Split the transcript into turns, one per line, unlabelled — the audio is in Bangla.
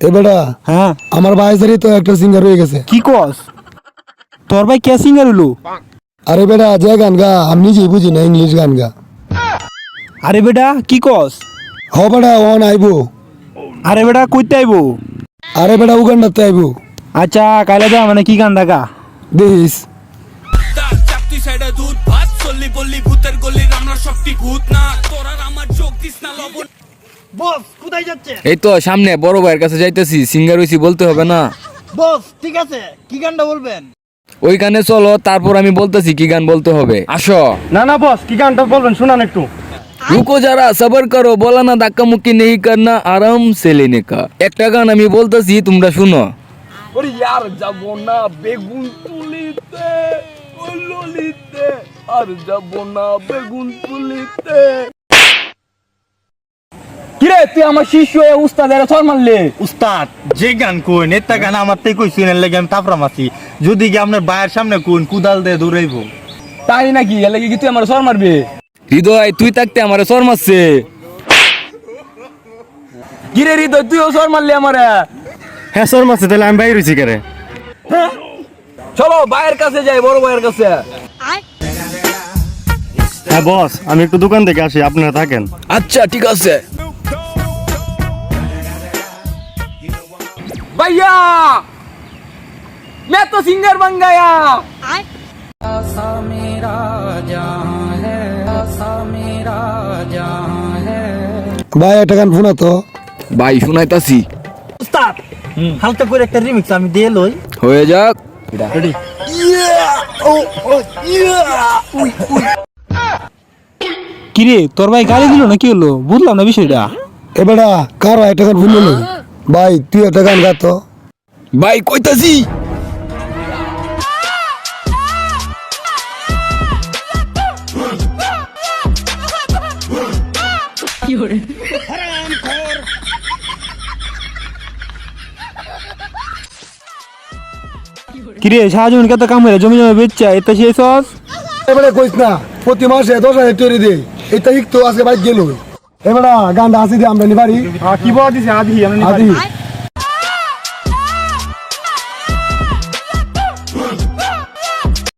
এ বেটা
হ্যাঁ।
আমার ভাইজারি তো একটা সিঙ্গার হয়ে গেছে।
কি কস? তোর ভাই কে সিঙ্গার হলো?
আরে বেটা যে গান গা আমি নিজেই বুঝি না ইংলিশ গান গা।
আরে বেটা কি কস?
হ বেটা ওন আইবো।
আরে বেটা কইতে আইবো?
আরে বেটা উগান্ডাতে আইবো।
আচ্ছা কাইলে যা মানে কি গান ডাকা
দেখিস।
দুধ ভাত চল্লি বললি ভূতের আমরা শক্তি ভূত না। তোরার আমার চোখ দিস না লবণ।
বস কোথায় যাচ্ছে
এই তো সামনে বড় ভাইয়ের কাছে যাইতেছি সিঙ্গার হইছি বলতে হবে না।
বস ঠিক আছে কি গানটা বলবেন?
ওইখানে চলো তারপর আমি বলতেছি কি গান বলতে হবে। আসো।
না না বস কি গানটা বলবেন শুনান একটু।
রুকো যারা সবার করো বলা না ধাক্কা মুক্কি নেই করনা আরাম সে লেনে কা একটা গান আমি বলতেছি তোমরা শুনো। ওরে यार যাব না বেগুন তুলিতে ললিতে। আর যাব না বেগুন তুলিতে। তুই আমার শিষ্য হয়ে উস্তাদের মারলে।
উস্তাদ যে গান কোন এটা গান আমার থেকে কই শুনেন লাগে আমি তাপরা মাছি যদি কি আপনার বায়ের সামনে কোন কুদাল দিয়ে দৌড়াইব।
তাই নাকি? এর লাগি কি তুই আমার সর মারবে? হৃদয় তুই থাকতে আমার সর মারছে। কিরে হৃদয় তুইও সর মারলি আমারে?
হ্যাঁ সর মাসে তাহলে আমি বাইরে রয়েছি কেরে?
চলো ভাইয়ের কাছে যাই বড় ভাইয়ের কাছে।
হ্যাঁ বস আমি একটু দোকান থেকে আসি আপনারা থাকেন।
আচ্ছা ঠিক আছে। भैया मैं तो सिंगर बन गया
ভাই একটা গান শোনা তো
ভাই শুনাইতাছি
উস্তাদ হালকা করে একটা রিমিক্স আমি দিয়ে লই
হয়ে যাক
কিরে তোর ভাই গালি দিল না কি হলো বুঝলাম না বিষয়টা
এ বেটা কারো একটা গান শুনলো না ভাই তুই একটা গান গা তো
ভাই কইতাছি।
কিরে সারাজীবন কত কাম করে জমি জমি বেচছে এতে সেই সস?
এবারে কইস না প্রতি মাসে দশ হাজার তৈরি দে। এটা তো আজকে বাইক গেল। এবারে গানটা আসি দিয়ে আমরা নিবারি।
কি বল আদি আধি
আদি।